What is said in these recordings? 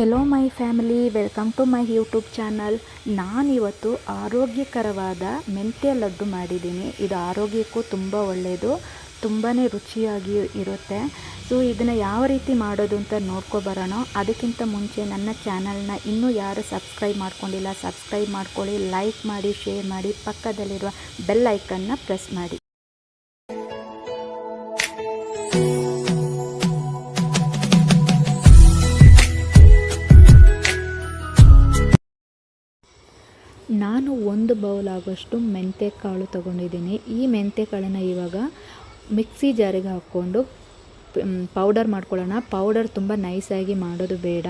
Hello my family welcome to my YouTube channel ನಾನಿವತ್ತು ಆರೋಗ್ಯಕರವಾದ ಮೆಂತ್ಯ ಲಡ್ಡು ಮಾಡಿದ್ದೀನಿ. ಇದು ಆರೋಗ್ಯಕ್ಕೂ ತುಂಬ ಒಳ್ಳೆಯದು ತುಂಬಾ ರುಚಿಯಾಗಿ ಇರುತ್ತೆ. ಸೊ ಇದನ್ನು ಯಾವ ರೀತಿ ಮಾಡೋದು ಅಂತ ನೋಡ್ಕೊಬರೋಣ ಅದಕ್ಕಿಂತ ಮುಂಚೆ ನನ್ನ ಚಾನಲ್ನ ಇನ್ನೂ ಯಾರು ಸಬ್ಸ್ಕ್ರೈಬ್ ಮಾಡ್ಕೊಂಡಿಲ್ಲ, ಸಬ್ಸ್ಕ್ರೈಬ್ ಮಾಡ್ಕೊಳ್ಳಿ, ಲೈಕ್ ಮಾಡಿ, ಶೇರ್ ಮಾಡಿ, ಪಕ್ಕದಲ್ಲಿರುವ ಬೆಲ್ ಐಕನ್ನ ಪ್ರೆಸ್ ಮಾಡಿ. ನಾನು ಒಂದು ಬೌಲ್ ಆಗೋಷ್ಟು ಮೆಂತ್ಯ ಕಾಳು ತೊಗೊಂಡಿದ್ದೀನಿ. ಈ ಮೆಂತ್ಯ ಕಾಳನ್ನು ಇವಾಗ ಮಿಕ್ಸಿ ಜಾರಿಗೆ ಹಾಕ್ಕೊಂಡು ಪೌಡರ್ ಮಾಡ್ಕೊಳ್ಳೋಣ. ಪೌಡರ್ ತುಂಬ ನೈಸಾಗಿ ಮಾಡೋದು ಬೇಡ.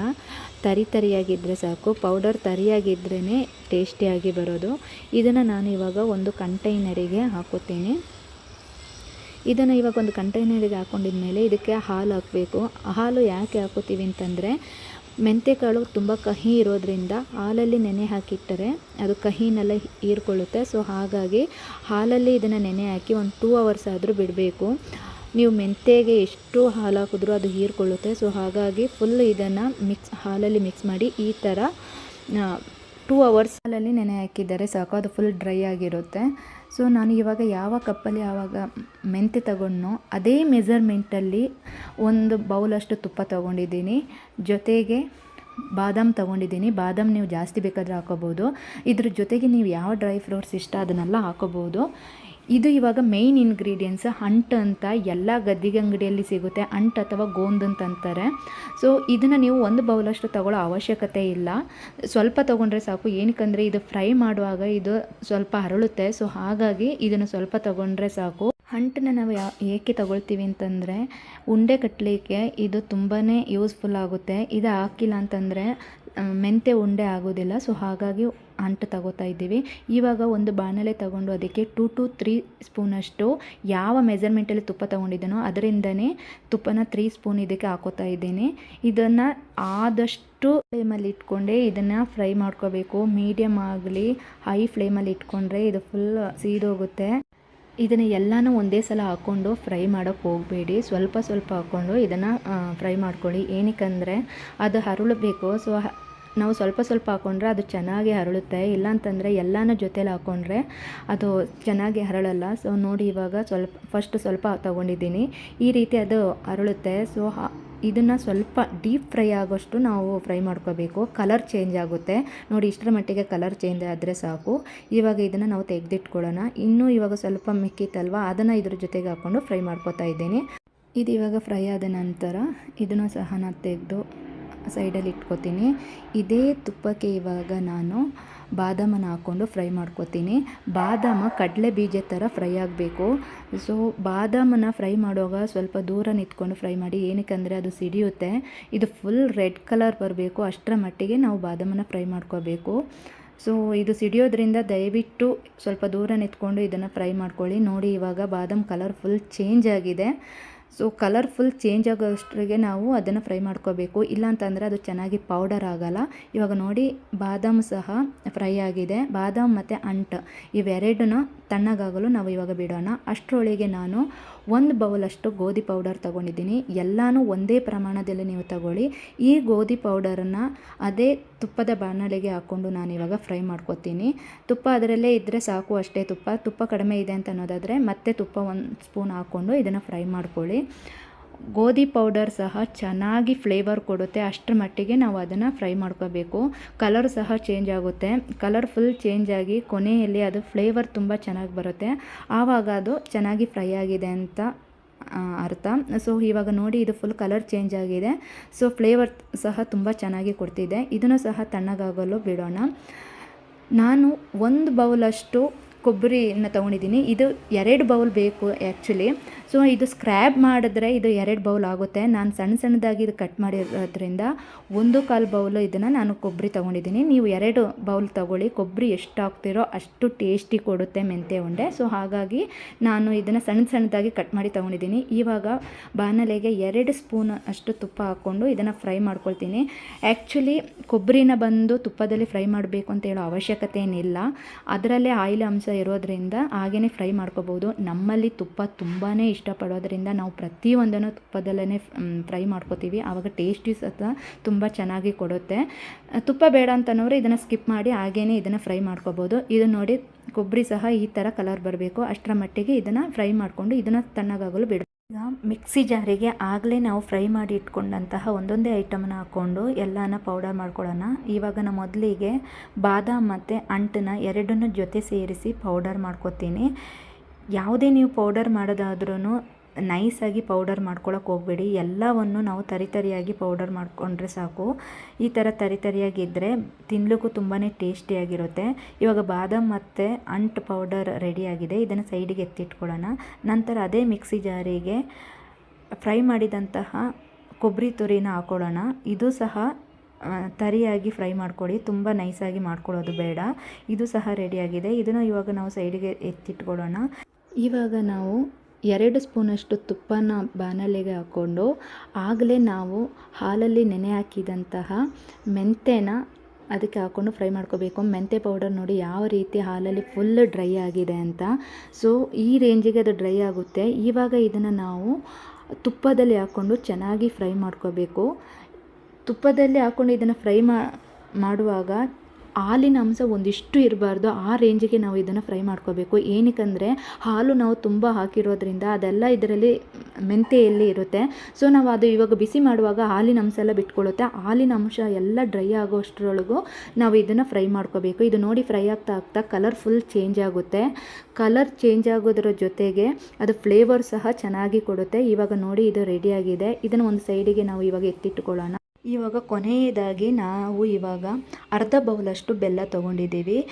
ತರಿ ತರಿಯಾಗಿದ್ದರೆ ಸಾಕು. ಪೌಡರ್ ತರಿಯಾಗಿದ್ರೇ ಟೇಸ್ಟಿಯಾಗಿ ಬರೋದು. ಇದನ್ನು ನಾನು ಇವಾಗ ಒಂದು ಕಂಟೈನರಿಗೆ ಹಾಕೋತೀನಿ ಇದನ್ನು ಇವಾಗ ಒಂದು ಕಂಟೈನರಿಗೆ ಹಾಕೊಂಡಿದ ಮೇಲೆ ಇದಕ್ಕೆ ಹಾಲು ಹಾಕಬೇಕು. ಹಾಲು ಯಾಕೆ ಹಾಕೋತೀವಿ ಅಂತಂದರೆ ಮೆಂತ್ಯಕಾಳು ತುಂಬ ಕಹಿ ಇರೋದ್ರಿಂದ ಹಾಲಲ್ಲಿ ನೆನೆ ಹಾಕಿಟ್ಟರೆ ಅದು ಕಹಿನೆಲ್ಲ ಹೀರ್ಕೊಳ್ಳುತ್ತೆ. ಸೊ ಹಾಗಾಗಿ ಹಾಲಲ್ಲಿ ಇದನ್ನು ನೆನೆ ಹಾಕಿ ಒಂದು ಟೂ ಅವರ್ಸ್ ಆದರೂ ಬಿಡಬೇಕು. ನೀವು ಮೆಂತ್ಯಗೆ ಎಷ್ಟು ಹಾಲು ಹಾಕಿದ್ರೂ ಅದು ಹೀರ್ಕೊಳ್ಳುತ್ತೆ. ಸೊ ಹಾಗಾಗಿ ಫುಲ್ ಇದನ್ನು ಮಿಕ್ಸ್ ಹಾಲಲ್ಲಿ ಮಿಕ್ಸ್ ಮಾಡಿ ಈ ಥರ ಟೂ ಅವರ್ಸ್ ಅಲ್ಲಿ ನೆನೆ ಹಾಕಿದ್ದಾರೆ. ಸಾಕು, ಅದು ಫುಲ್ ಡ್ರೈ ಆಗಿರುತ್ತೆ. ಸೊ ನಾನು ಇವಾಗ ಯಾವ ಕಪ್ಪಲ್ಲಿ ಆವಾಗ ಮೆಂತ್ಯ ತಗೊಂಡೋ ಅದೇ ಮೆಜರ್ಮೆಂಟಲ್ಲಿ ಒಂದು ಬೌಲಷ್ಟು ತುಪ್ಪ ತೊಗೊಂಡಿದ್ದೀನಿ. ಜೊತೆಗೆ ಬಾದಾಮ್ ತೊಗೊಂಡಿದ್ದೀನಿ. ಬಾದಾಮ್ ನೀವು ಜಾಸ್ತಿ ಬೇಕಾದರೆ ಹಾಕೋಬೋದು. ಇದ್ರ ಜೊತೆಗೆ ನೀವು ಯಾವ ಡ್ರೈ ಫ್ರೂಟ್ಸ್ ಇಷ್ಟ ಅದನ್ನೆಲ್ಲ ಹಾಕೋಬೋದು. ಇದು ಇವಾಗ ಮೇಯ್ನ್ ಇಂಗ್ರೀಡಿಯೆಂಟ್ಸ್ ಅಂಟು ಅಂತ ಎಲ್ಲ ಗದ್ದಿಗೆ ಅಂಗಡಿಯಲ್ಲಿ ಸಿಗುತ್ತೆ. ಅಂಟು ಅಥವಾ ಗೋಂದ್ ಅಂತ ಅಂತಾರೆ. ಸೊ ಇದನ್ನು ನೀವು ಒಂದು ಬೌಲಷ್ಟು ತಗೊಳ್ಳೋ ಅವಶ್ಯಕತೆ ಇಲ್ಲ. ಸ್ವಲ್ಪ ತೊಗೊಂಡ್ರೆ ಸಾಕು. ಏನಕ್ಕಂದರೆ ಇದು ಫ್ರೈ ಮಾಡುವಾಗ ಇದು ಸ್ವಲ್ಪ ಹರಳುತ್ತೆ ಸೊ ಹಾಗಾಗಿ ಇದನ್ನು ಸ್ವಲ್ಪ ತೊಗೊಂಡ್ರೆ ಸಾಕು. ಅಂಟನ್ನ ನಾವು ಯಾ, ಏಕೆ ತಗೊಳ್ತೀವಿ ಅಂತಂದರೆ ಉಂಡೆ ಕಟ್ಟಲಿಕ್ಕೆ ಇದು ತುಂಬಾ ಯೂಸ್ಫುಲ್ ಆಗುತ್ತೆ. ಇದು ಹಾಕಿಲ್ಲ ಅಂತಂದರೆ ಮೆಂತೆ ಉಂಡೆ ಆಗೋದಿಲ್ಲ. ಸೊ ಹಾಗಾಗಿ ಅಂಟು ತಗೋತಾ ಇದ್ದೀವಿ. ಇವಾಗ ಒಂದು ಬಾಣಲೆ ತಗೊಂಡು ಅದಕ್ಕೆ ಟೂ ಟು ತ್ರೀ ಸ್ಪೂನಷ್ಟು ಯಾವ ಮೆಜರ್ಮೆಂಟಲ್ಲಿ ತುಪ್ಪ ತೊಗೊಂಡಿದ್ದಾನೋ ಅದರಿಂದನೇ ತುಪ್ಪನ ತ್ರೀ ಸ್ಪೂನ್ ಇದಕ್ಕೆ ಹಾಕೋತಾ ಇದ್ದೀನಿ. ಇದನ್ನು ಆದಷ್ಟು ಫ್ಲೇಮಲ್ಲಿ ಇಟ್ಕೊಂಡೆ ಇದನ್ನು ಫ್ರೈ ಮಾಡ್ಕೋಬೇಕು. ಮೀಡಿಯಮ್ ಆಗಲಿ ಹೈ ಫ್ಲೇಮಲ್ಲಿ ಇಟ್ಕೊಂಡ್ರೆ ಇದು ಫುಲ್ ಸೀದೋಗುತ್ತೆ ಇದನ್ನು ಎಲ್ಲನೂ ಒಂದೇ ಸಲ ಹಾಕ್ಕೊಂಡು ಫ್ರೈ ಮಾಡೋಕ್ಕೆ ಹೋಗಬೇಡಿ. ಸ್ವಲ್ಪ ಸ್ವಲ್ಪ ಹಾಕ್ಕೊಂಡು ಇದನ್ನು ಫ್ರೈ ಮಾಡ್ಕೊಳ್ಳಿ. ಏನಕ್ಕಂದರೆ ಅದು ಹರಳಬೇಕು. ಸೊ ನಾವು ಸ್ವಲ್ಪ ಸ್ವಲ್ಪ ಹಾಕ್ಕೊಂಡ್ರೆ ಅದು ಚೆನ್ನಾಗಿ ಹರಳುತ್ತೆ. ಇಲ್ಲಾಂತಂದರೆ ಎಲ್ಲನೂ ಜೊತೇಲಿ ಹಾಕ್ಕೊಂಡ್ರೆ ಅದು ಚೆನ್ನಾಗಿ ಹರಳಲ್ಲ. ಸೊ ನೋಡಿ ಇವಾಗ ಸ್ವಲ್ಪ ಫಸ್ಟ್ ಸ್ವಲ್ಪ ತೊಗೊಂಡಿದ್ದೀನಿ. ಈ ರೀತಿ ಅದು ಹರಳುತ್ತೆ. ಸೊ ಇದನ್ನು ಸ್ವಲ್ಪ ಡೀಪ್ ಫ್ರೈ ಆಗೋಷ್ಟು ನಾವು ಫ್ರೈ ಮಾಡ್ಕೋಬೇಕು. ಕಲರ್ ಚೇಂಜ್ ಆಗುತ್ತೆ. ನೋಡಿ, ಇಷ್ಟರ ಮಟ್ಟಿಗೆ ಕಲರ್ ಚೇಂಜ್ ಆದರೆ ಸಾಕು. ಇವಾಗ ಇದನ್ನು ನಾವು ತೆಗೆದಿಟ್ಕೊಳ್ಳೋಣ. ಇನ್ನೂ ಇವಾಗ ಸ್ವಲ್ಪ ಮಿಕ್ಕಿತ್ತಲ್ವ? ಅದನ್ನು ಇದ್ರ ಜೊತೆಗೆ ಹಾಕ್ಕೊಂಡು ಫ್ರೈ ಮಾಡ್ಕೋತಾ ಇದ್ದೀನಿ. ಇದು ಇವಾಗ ಫ್ರೈ ಆದ ನಂತರ ಇದನ್ನು ಸಹ ನಾನು ತೆಗೆದು ಸೈಡಲ್ಲಿ ಇಟ್ಕೋತೀನಿ. ಇದೇ ತುಪ್ಪಕ್ಕೆ ಇವಾಗ ನಾನು ಬಾದಾಮನ್ನು ಹಾಕ್ಕೊಂಡು ಫ್ರೈ ಮಾಡ್ಕೋತೀನಿ. ಬಾದಾಮ ಕಡಲೆ ಬೀಜ ಥರ ಫ್ರೈ ಆಗಬೇಕು. ಸೊ ಬಾದಾಮನ್ನು ಫ್ರೈ ಮಾಡುವಾಗ ಸ್ವಲ್ಪ ದೂರ ನಿಂತ್ಕೊಂಡು ಫ್ರೈ ಮಾಡಿ ಏನಕ್ಕಂದರೆ ಅದು ಸಿಡಿಯುತ್ತೆ. ಇದು ಫುಲ್ ರೆಡ್ ಕಲರ್ ಬರಬೇಕು. ಅಷ್ಟರ ಮಟ್ಟಿಗೆ ನಾವು ಬಾದಾಮನ್ನು ಫ್ರೈ ಮಾಡ್ಕೋಬೇಕು. ಸೊ, ಇದು ಸಿಡಿಯೋದ್ರಿಂದ ದಯವಿಟ್ಟು ಸ್ವಲ್ಪ ದೂರ ನಿಂತ್ಕೊಂಡು ಇದನ್ನು ಫ್ರೈ ಮಾಡ್ಕೊಳ್ಳಿ. ನೋಡಿ, ಇವಾಗ ಬಾದಾಮ್ ಕಲರ್ ಫುಲ್ ಚೇಂಜ್ ಆಗಿದೆ. ಸೊ ಕಲರ್ಫುಲ್ ಚೇಂಜ್ ಆಗೋಷ್ಟ್ರಿಗೆ ನಾವು ಅದನ್ನು ಫ್ರೈ ಮಾಡ್ಕೋಬೇಕು. ಇಲ್ಲಾಂತಂದರೆ ಅದು ಚೆನ್ನಾಗಿ ಪೌಡರ್ ಆಗೋಲ್ಲ. ಇವಾಗ ನೋಡಿ, ಬಾದಾಮ್ ಸಹ ಫ್ರೈ ಆಗಿದೆ. ಬಾದಾಮ್ ಮತ್ತು ಅಂಟು ಇವೆರಡನ್ನ ತಣ್ಣಗಾಗಲು ನಾವು ಇವಾಗ ಬಿಡೋಣ. ಅಷ್ಟರೊಳಗೆ ನಾನು ಒಂದು ಬೌಲಷ್ಟು ಗೋಧಿ ಪೌಡರ್ ತೊಗೊಂಡಿದ್ದೀನಿ. ಎಲ್ಲನೂ ಒಂದೇ ಪ್ರಮಾಣದಲ್ಲಿ ನೀವು ತಗೊಳ್ಳಿ. ಈ ಗೋಧಿ ಪೌಡರನ್ನು ಅದೇ ತುಪ್ಪದ ಬಾಣಲೆಗೆ ಹಾಕ್ಕೊಂಡು ನಾನು ಇವಾಗ ಫ್ರೈ ಮಾಡ್ಕೊತೀನಿ. ತುಪ್ಪ ಅದರಲ್ಲೇ ಇದ್ದರೆ ಸಾಕು ಅಷ್ಟೇ ತುಪ್ಪ. ತುಪ್ಪ ಕಡಿಮೆ ಇದೆ ಅಂತ ಅನ್ನೋದಾದರೆ ಮತ್ತೆ ತುಪ್ಪ ಒಂದು ಸ್ಪೂನ್ ಹಾಕ್ಕೊಂಡು ಇದನ್ನು ಫ್ರೈ ಮಾಡ್ಕೊಳ್ಳಿ. ಗೋಧಿ ಪೌಡರ್ ಸಹ ಚೆನ್ನಾಗಿ ಫ್ಲೇವರ್ ಕೊಡುತ್ತೆ. ಅಷ್ಟರ ಮಟ್ಟಿಗೆ ನಾವು ಅದನ್ನು ಫ್ರೈ ಮಾಡ್ಕೋಬೇಕು. ಕಲರ್ ಸಹ ಚೇಂಜ್ ಆಗುತ್ತೆ. ಕಲರ್ ಫುಲ್ ಚೇಂಜ್ ಆಗಿ ಕೊನೆಯಲ್ಲಿ ಅದು ಫ್ಲೇವರ್ ತುಂಬ ಚೆನ್ನಾಗಿ ಬರುತ್ತೆ. ಆವಾಗ ಅದು ಚೆನ್ನಾಗಿ ಫ್ರೈ ಆಗಿದೆ ಅಂತ ಅರ್ಥ. ಸೊ ಇವಾಗ ನೋಡಿ ಇದು ಫುಲ್ ಕಲರ್ ಚೇಂಜ್ ಆಗಿದೆ. ಸೊ ಫ್ಲೇವರ್ ಸಹ ತುಂಬ ಚೆನ್ನಾಗಿ ಕೊಡ್ತಿದೆ. ಇದನ್ನು ಸಹ ತಣ್ಣಗಾಗಲು ಬಿಡೋಣ. ನಾನು ಒಂದು ಬೌಲಷ್ಟು ಕೊಬ್ಬರಿನ ತೊಗೊಂಡಿದ್ದೀನಿ. ಇದು ಎರಡು ಬೌಲ್ ಬೇಕು ಆ್ಯಕ್ಚುಲಿ ಸೊ ಇದು ಸ್ಕ್ರ್ಯಾಬ್ ಮಾಡಿದ್ರೆ ಇದು ಎರಡು ಬೌಲ್ ಆಗುತ್ತೆ. ನಾನು ಸಣ್ಣ ಸಣ್ಣದಾಗಿ ಇದು ಕಟ್ ಮಾಡಿರೋದ್ರಿಂದ ಒಂದು ಕಾಲು ಬೌಲ್ ಇದನ್ನು ನಾನು ಕೊಬ್ಬರಿ ತೊಗೊಂಡಿದ್ದೀನಿ. ನೀವು ಎರಡು ಬೌಲ್ ತೊಗೊಳ್ಳಿ. ಕೊಬ್ಬರಿ ಎಷ್ಟು ಹಾಕ್ತಿರೋ ಅಷ್ಟು ಟೇಸ್ಟಿ ಕೊಡುತ್ತೆ ಮೆಂತ್ಯ ಉಂಡೆ. ಸೊ ಹಾಗಾಗಿ ನಾನು ಇದನ್ನು ಸಣ್ಣ ಸಣ್ಣದಾಗಿ ಕಟ್ ಮಾಡಿ ತೊಗೊಂಡಿದ್ದೀನಿ. ಇವಾಗ ಬಾನಲೆಗೆ ಎರಡು ಸ್ಪೂನ್ ಅಷ್ಟು ತುಪ್ಪ ಹಾಕ್ಕೊಂಡು ಇದನ್ನು ಫ್ರೈ ಮಾಡ್ಕೊಳ್ತೀನಿ. ಆ್ಯಕ್ಚುಲಿ ಕೊಬ್ಬರಿನ ಬಂದು ತುಪ್ಪದಲ್ಲಿ ಫ್ರೈ ಮಾಡಬೇಕು ಅಂತ ಹೇಳೋ ಅವಶ್ಯಕತೆ ಏನಿಲ್ಲ ಅದರಲ್ಲೇ ಆಯಿಲ್ ಅಂಶ ಇರೋದ್ರಿಂದ ಹಾಗೇ ಫ್ರೈ ಮಾಡ್ಕೋಬೋದು. ನಮ್ಮಲ್ಲಿ ತುಪ್ಪ ತುಂಬಾ ಇಷ್ಟಪಡೋದ್ರಿಂದ ನಾವು ಪ್ರತಿಯೊಂದನ್ನು ತುಪ್ಪದಲ್ಲೇ ಫ್ರೈ ಮಾಡ್ಕೋತೀವಿ. ಆವಾಗ ಟೇಸ್ಟಿ ಸಹ ತುಂಬ ಚೆನ್ನಾಗಿ ಕೊಡುತ್ತೆ. ತುಪ್ಪ ಬೇಡ ಅಂತನೋರು ಇದನ್ನು ಸ್ಕಿಪ್ ಮಾಡಿ ಹಾಗೇ ಇದನ್ನು ಫ್ರೈ ಮಾಡ್ಕೋಬೋದು. ಇದು ನೋಡಿ ಕೊಬ್ಬರಿ ಸಹ ಈ ಥರ ಕಲರ್ ಬರಬೇಕು. ಅಷ್ಟರ ಮಟ್ಟಿಗೆ ಇದನ್ನು ಫ್ರೈ ಮಾಡಿಕೊಂಡು ಇದನ್ನು ತಣ್ಣಗಾಗಲು ಬಿಡ ಈಗ ಮಿಕ್ಸಿ ಜಾರಿಗೆ ಆಗಲೇ ನಾವು ಫ್ರೈ ಮಾಡಿ ಇಟ್ಕೊಂಡಂತಹ ಒಂದೊಂದೇ ಐಟಮನ್ನ ಹಾಕ್ಕೊಂಡು ಎಲ್ಲನ ಪೌಡರ್ ಮಾಡ್ಕೊಳ್ಳೋಣ. ಇವಾಗ ನಾನು ಮೊದಲಿಗೆ ಬಾದಾಮ್ ಮತ್ತು ಅಂಟನ್ನ ಎರಡನ್ನೂ ಜೊತೆ ಸೇರಿಸಿ ಪೌಡರ್ ಮಾಡ್ಕೊತೀನಿ. ಯಾವುದೇ ನೀವು ಪೌಡರ್ ಮಾಡೋದಾದ್ರೂ ನೈಸಾಗಿ ಪೌಡರ್ ಮಾಡ್ಕೊಳಕ್ಕೆ ಹೋಗಬೇಡಿ. ಎಲ್ಲವನ್ನು ನಾವು ತರಿತರಿಯಾಗಿ ಪೌಡರ್ ಮಾಡಿಕೊಂಡ್ರೆ ಸಾಕು. ಈ ಥರ ತರಿತರಿಯಾಗಿದ್ದರೆ ತಿನ್ನಲಿಕ್ಕೂ ತುಂಬಾ ಟೇಸ್ಟಿಯಾಗಿರುತ್ತೆ ಇವಾಗ ಬಾದಾಮ್ ಮತ್ತು ಅಂಟು ಪೌಡರ್ ರೆಡಿಯಾಗಿದೆ ಇದನ್ನು ಸೈಡಿಗೆ ಎತ್ತಿಟ್ಕೊಳ್ಳೋಣ. ನಂತರ ಅದೇ ಮಿಕ್ಸಿ ಜಾರಿಗೆ ಫ್ರೈ ಮಾಡಿದಂತಹ ಕೊಬ್ಬರಿ ತುರಿನ ಹಾಕೊಳ್ಳೋಣ. ಇದು ಸಹ ತರಿಯಾಗಿ ಫ್ರೈ ಮಾಡ್ಕೊಳ್ಳಿ. ತುಂಬ ನೈಸಾಗಿ ಮಾಡ್ಕೊಳ್ಳೋದು ಬೇಡ. ಇದು ಸಹ ರೆಡಿಯಾಗಿದೆ ಇದನ್ನು ಇವಾಗ ನಾವು ಸೈಡಿಗೆ ಎತ್ತಿಟ್ಕೊಳ್ಳೋಣ. ಇವಾಗ ನಾವು ಎರಡು ಸ್ಪೂನಷ್ಟು ತುಪ್ಪನ ಬಾಣಲೆಗೆ ಹಾಕ್ಕೊಂಡು ಆಗಲೇ ನಾವು ಹಾಲಲ್ಲಿ ನೆನೆ ಹಾಕಿದಂತಹ ಮೆಂತ್ಯನ ಅದಕ್ಕೆ ಹಾಕ್ಕೊಂಡು ಫ್ರೈ ಮಾಡ್ಕೋಬೇಕು. ಮೆಂತ್ಯ ಪೌಡರ್ ನೋಡಿ ಯಾವ ರೀತಿ ಹಾಲಲ್ಲಿ ಫುಲ್ ಡ್ರೈ ಆಗಿದೆ ಅಂತ. ಸೊ, ಈ ರೇಂಜಿಗೆ ಅದು ಡ್ರೈ ಆಗುತ್ತೆ. ಇವಾಗ ಇದನ್ನು ನಾವು ತುಪ್ಪದಲ್ಲಿ ಹಾಕ್ಕೊಂಡು ಚೆನ್ನಾಗಿ ಫ್ರೈ ಮಾಡ್ಕೋಬೇಕು. ತುಪ್ಪದಲ್ಲಿ ಹಾಕ್ಕೊಂಡು ಇದನ್ನು ಫ್ರೈ ಮಾಡುವಾಗ ಹಾಲಿನ ಅಂಶ ಒಂದಿಷ್ಟು ಇರಬಾರ್ದು, ಆ ರೇಂಜಿಗೆ ನಾವು ಇದನ್ನು ಫ್ರೈ ಮಾಡ್ಕೋಬೇಕು. ಏನಕ್ಕಂದರೆ, ಹಾಲು ನಾವು ತುಂಬ ಹಾಕಿರೋದ್ರಿಂದ ಅದೆಲ್ಲ ಇದರಲ್ಲಿ ಮೆಂತೆಯಲ್ಲಿ ಇರುತ್ತೆ. ಸೊ ನಾವು ಅದು ಇವಾಗ ಬಿಸಿ ಮಾಡುವಾಗ ಹಾಲಿನ ಅಂಶ ಎಲ್ಲ ಬಿಟ್ಕೊಳ್ಳುತ್ತೆ ಹಾಲಿನ ಅಂಶ ಎಲ್ಲ ಡ್ರೈ ಆಗೋಷ್ಟರೊಳಗೂ ನಾವು ಇದನ್ನು ಫ್ರೈ ಮಾಡ್ಕೋಬೇಕು. ಇದು ನೋಡಿ ಫ್ರೈ ಆಗ್ತಾ ಆಗ್ತಾ ಕಲರ್ ಫುಲ್ ಚೇಂಜ್ ಆಗುತ್ತೆ. ಕಲರ್ ಚೇಂಜ್ ಆಗೋದ್ರ ಜೊತೆಗೆ ಅದು ಫ್ಲೇವರ್ ಸಹ ಚೆನ್ನಾಗಿ ಕೊಡುತ್ತೆ. ಇವಾಗ ನೋಡಿ ಇದು ರೆಡಿಯಾಗಿದೆ ಇದನ್ನು ಒಂದು ಸೈಡಿಗೆ ನಾವು ಇವಾಗ ಎತ್ತಿಟ್ಟುಕೊಳ್ಳೋಣ. ಇವಾಗ ಕೊನೆಯದಾಗಿ ನಾವು ಇವಾಗ ಅರ್ಧ ಬೌಲಷ್ಟು ಬೆಲ್ಲ ತೊಗೊಂಡಿದ್ದೀವಿ.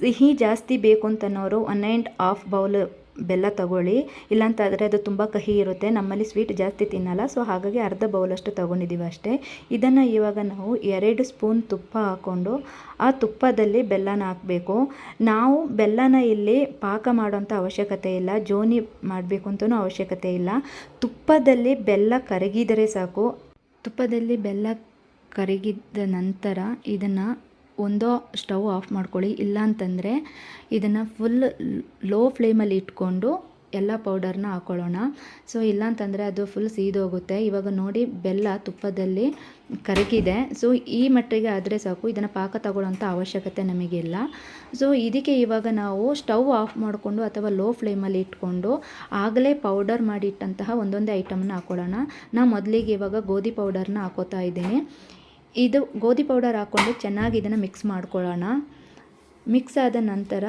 ಸಿಹಿ ಜಾಸ್ತಿ ಬೇಕು ಅಂತನೋರು ಒನ್ ಆ್ಯಂಡ್ ಹಾಫ್ ಬೌಲ್ ಬೆಲ್ಲ ತಗೊಳ್ಳಿ. ಇಲ್ಲಾಂತಾದರೆ ಅದು ತುಂಬ ಕಹಿ ಇರುತ್ತೆ. ನಮ್ಮಲ್ಲಿ ಸ್ವೀಟ್ ಜಾಸ್ತಿ ತಿನ್ನಲ್ಲ. ಸೊ, ಹಾಗಾಗಿ ಅರ್ಧ ಬೌಲಷ್ಟು ತೊಗೊಂಡಿದ್ದೀವಿ ಅಷ್ಟೇ. ಇದನ್ನು ಇವಾಗ ನಾವು ಎರಡು ಸ್ಪೂನ್ ತುಪ್ಪ ಹಾಕ್ಕೊಂಡು ಆ ತುಪ್ಪದಲ್ಲಿ ಬೆಲ್ಲನ ಹಾಕಬೇಕು. ನಾವು ಬೆಲ್ಲನ ಇಲ್ಲಿ ಪಾಕ ಮಾಡೋಂಥ ಅವಶ್ಯಕತೆ ಇಲ್ಲ. ಜೋನಿ ಮಾಡಬೇಕು ಅಂತಲೂ ಅವಶ್ಯಕತೆ ಇಲ್ಲ. ತುಪ್ಪದಲ್ಲಿ ಬೆಲ್ಲ ಕರಗಿದರೆ ಸಾಕು. ತುಪ್ಪದಲ್ಲಿ ಬೆಲ್ಲ ಕರಗಿದ ನಂತರ ಇದನ್ನು ಒಂದೋ ಸ್ಟವ್ ಆಫ್ ಮಾಡ್ಕೊಳ್ಳಿ. ಇಲ್ಲಾಂತಂದರೆ ಇದನ್ನು ಫುಲ್ ಲೋ ಫ್ಲೇಮಲ್ಲಿ ಇಟ್ಕೊಂಡು ಎಲ್ಲ ಪೌಡರ್ನ ಹಾಕ್ಕೊಳ್ಳೋಣ ಸೊ ಇಲ್ಲಾಂತಂದರೆ ಅದು ಫುಲ್ ಸೀದೋಗುತ್ತೆ. ಇವಾಗ ನೋಡಿ, ಬೆಲ್ಲ ತುಪ್ಪದಲ್ಲಿ ಕರಗಿದೆ. ಸೊ ಈ ಮಟ್ಟಿಗೆ ಆದರೆ ಸಾಕು. ಇದನ್ನು ಪಾಕ ತಗೊಳ್ಳೋಂಥ ಅವಶ್ಯಕತೆ ನಮಗಿಲ್ಲ. ಸೊ ಇದಕ್ಕೆ ಇವಾಗ ನಾವು ಸ್ಟವ್ ಆಫ್ ಮಾಡಿಕೊಂಡು ಅಥವಾ ಲೋ ಫ್ಲೇಮಲ್ಲಿ ಇಟ್ಕೊಂಡು ಆಗಲೇ ಪೌಡರ್ ಮಾಡಿಟ್ಟಂತಹ ಒಂದೊಂದೇ ಐಟಮ್ನ ಹಾಕ್ಕೊಳ್ಳೋಣ ನಾ ಮೊದಲಿಗೆ ಇವಾಗ ಗೋಧಿ ಪೌಡರ್ನ ಹಾಕೋತಾ ಇದ್ದೀನಿ. ಇದು ಗೋಧಿ ಪೌಡರ್ ಹಾಕ್ಕೊಂಡು ಚೆನ್ನಾಗಿ ಇದನ್ನು ಮಿಕ್ಸ್ ಮಾಡ್ಕೊಳ್ಳೋಣ. ಮಿಕ್ಸ್ ಆದ ನಂತರ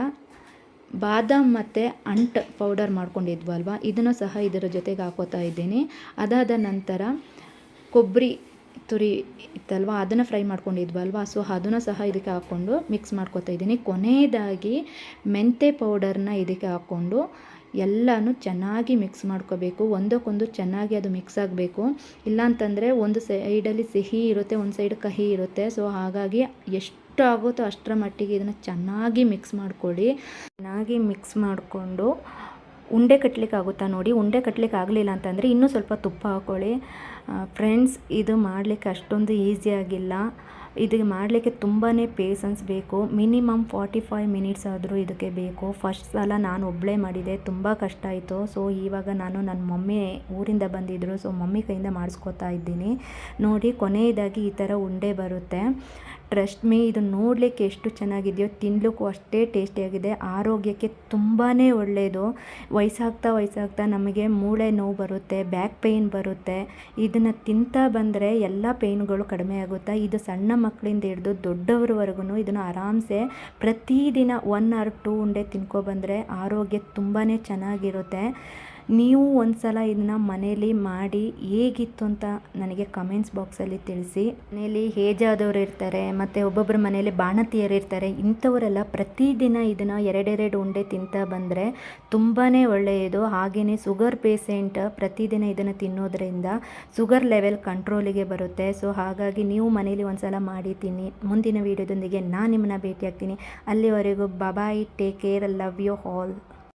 ಬಾದಾಮ್ ಮತ್ತು ಅಂಟ್ ಪೌಡರ್ ಮಾಡ್ಕೊಂಡಿದ್ವಲ್ವ ಇದನ್ನು ಸಹ ಇದರ ಜೊತೆಗೆ ಹಾಕೋತಾ ಇದ್ದೀನಿ. ಅದಾದ ನಂತರ ಕೊಬ್ಬರಿ ತುರಿ ಇತ್ತಲ್ವ? ಅದನ್ನು ಫ್ರೈ ಮಾಡ್ಕೊಂಡಿದ್ವಲ್ವ ಸೊ ಅದನ್ನು ಸಹ ಇದಕ್ಕೆ ಹಾಕ್ಕೊಂಡು ಮಿಕ್ಸ್ ಮಾಡ್ಕೊತಾ ಇದ್ದೀನಿ. ಕೊನೆಯದಾಗಿ ಮೆಂತೆ ಪೌಡರ್ನ ಇದಕ್ಕೆ ಹಾಕ್ಕೊಂಡು ಎಲ್ಲನೂ ಚೆನ್ನಾಗಿ ಮಿಕ್ಸ್ ಮಾಡ್ಕೋಬೇಕು. ಒಂದಕ್ಕೊಂದು ಚೆನ್ನಾಗಿ ಅದು ಮಿಕ್ಸ್ ಆಗಬೇಕು. ಇಲ್ಲಾಂತಂದರೆ ಒಂದು ಸೈಡಲ್ಲಿ ಸಿಹಿ ಇರುತ್ತೆ, ಒಂದು ಸೈಡ್ ಕಹಿ ಇರುತ್ತೆ. ಸೊ ಹಾಗಾಗಿ ಎಷ್ಟು ಎಷ್ಟು ಆಗುತ್ತೋ ಅಷ್ಟರ ಮಟ್ಟಿಗೆ ಇದನ್ನು ಚೆನ್ನಾಗಿ ಮಿಕ್ಸ್ ಮಾಡ್ಕೊಳ್ಳಿ ಚೆನ್ನಾಗಿ ಮಿಕ್ಸ್ ಮಾಡಿಕೊಂಡು ಉಂಡೆ ಕಟ್ಟಲಿಕ್ಕೆ ಆಗುತ್ತಾ ನೋಡಿ. ಉಂಡೆ ಕಟ್ಟಲಿಕ್ಕೆ ಆಗಲಿಲ್ಲ ಅಂತಂದರೆ ಇನ್ನೂ ಸ್ವಲ್ಪ ತುಪ್ಪ ಹಾಕ್ಕೊಳ್ಳಿ. ಫ್ರೆಂಡ್ಸ್ ಇದು ಮಾಡಲಿಕ್ಕೆ ಅಷ್ಟೊಂದು ಈಸಿಯಾಗಿಲ್ಲ ಇದು ಮಾಡಲಿಕ್ಕೆ ತುಂಬಾ ಪೇಸನ್ಸ್ ಬೇಕು. ಮಿನಿಮಮ್ ಫಾರ್ಟಿ ಫೈವ್ ಮಿನಿಟ್ಸ್ ಆದರೂ ಇದಕ್ಕೆ ಬೇಕು. ಫಸ್ಟ್ ಸಲ ನಾನು ಒಬ್ಬಳೇ ಮಾಡಿದೆ. ತುಂಬ ಕಷ್ಟ ಆಯಿತು. ಸೊ ಇವಾಗ ನಾನು ನನ್ನ ಮಮ್ಮಿ ಊರಿಂದ ಬಂದಿದ್ದರು ಸೊ ಮಮ್ಮಿ ಕೈಯಿಂದ ಮಾಡಿಸ್ಕೊತಾ ಇದ್ದೀನಿ. ನೋಡಿ, ಕೊನೆಯದಾಗಿ ಈ ಥರ ಉಂಡೆ ಬರುತ್ತೆ. ಟ್ರಸ್ಟ್ ಮೀ ಇದು ನೋಡಲಿಕ್ಕೆ ಎಷ್ಟು ಚೆನ್ನಾಗಿದೆಯೋ ತಿನ್ನಲಿಕ್ಕೂ ಅಷ್ಟೇ ಟೇಸ್ಟಿಯಾಗಿದೆ. ಆರೋಗ್ಯಕ್ಕೆ ತುಂಬಾ ಒಳ್ಳೆಯದು ವಯಸ್ಸಾಗ್ತಾ ವಯಸ್ಸಾಗ್ತಾ ನಮಗೆ ಮೂಳೆ ನೋವು ಬರುತ್ತೆ, ಬ್ಯಾಕ್ ಪೇಯ್ನ್ ಬರುತ್ತೆ. ಇದನ್ನು ತಿಂತಾ ಬಂದರೆ ಎಲ್ಲ ಪೇಯ್ನ್ಗಳು ಕಡಿಮೆ ಆಗುತ್ತೆ, ಇದು ಸಣ್ಣ ಮಕ್ಕಳಿಂದ ಹಿಡಿದು ದೊಡ್ಡವ್ರವರೆಗೂ ಇದನ್ನು ಆರಾಮ್ಸೆ ಪ್ರತಿದಿನ ಒನ್ ಆರ್ ಟೂ ಉಂಡೆ ತಿನ್ಕೊಬಂದರೆ ಆರೋಗ್ಯ ತುಂಬಾ ಚೆನ್ನಾಗಿರುತ್ತೆ. ನೀವು ಒಂದು ಸಲ ಇದನ್ನ ಮನೇಲಿ ಮಾಡಿ ಹೇಗಿತ್ತು ಅಂತ ನನಗೆ ಕಮೆಂಟ್ಸ್ ಬಾಕ್ಸಲ್ಲಿ ತಿಳಿಸಿ. ಮನೇಲಿ ಹೇಜಾದವರು ಇರ್ತಾರೆ, ಮತ್ತು ಒಬ್ಬೊಬ್ಬರ ಮನೇಲಿ ಬಾಣತಿಯರು ಇರ್ತಾರೆ, ಇಂಥವರೆಲ್ಲ ಪ್ರತಿದಿನ ಇದನ್ನು ಎರಡೆರಡು ಉಂಡೆ ತಿಂತಾ ಬಂದರೆ ತುಂಬಾ ಒಳ್ಳೆಯದು. ಹಾಗೆಯೇ ಸುಗರ್ ಪೇಸೆಂಟ್ ಪ್ರತಿದಿನ ಇದನ್ನು ತಿನ್ನೋದ್ರಿಂದ ಸುಗರ್ ಲೆವೆಲ್ ಕಂಟ್ರೋಲಿಗೆ ಬರುತ್ತೆ. ಸೊ ಹಾಗಾಗಿ ನೀವು ಮನೇಲಿ ಒಂದು ಸಲ ಮಾಡಿ ತಿನ್ನಿ. ಮುಂದಿನ ವೀಡಿಯೋದೊಂದಿಗೆ ನಾನು ನಿಮ್ಮನ್ನ ಭೇಟಿಯಾಗ್ತೀನಿ. ಅಲ್ಲಿವರೆಗೂ bye bye take care love you all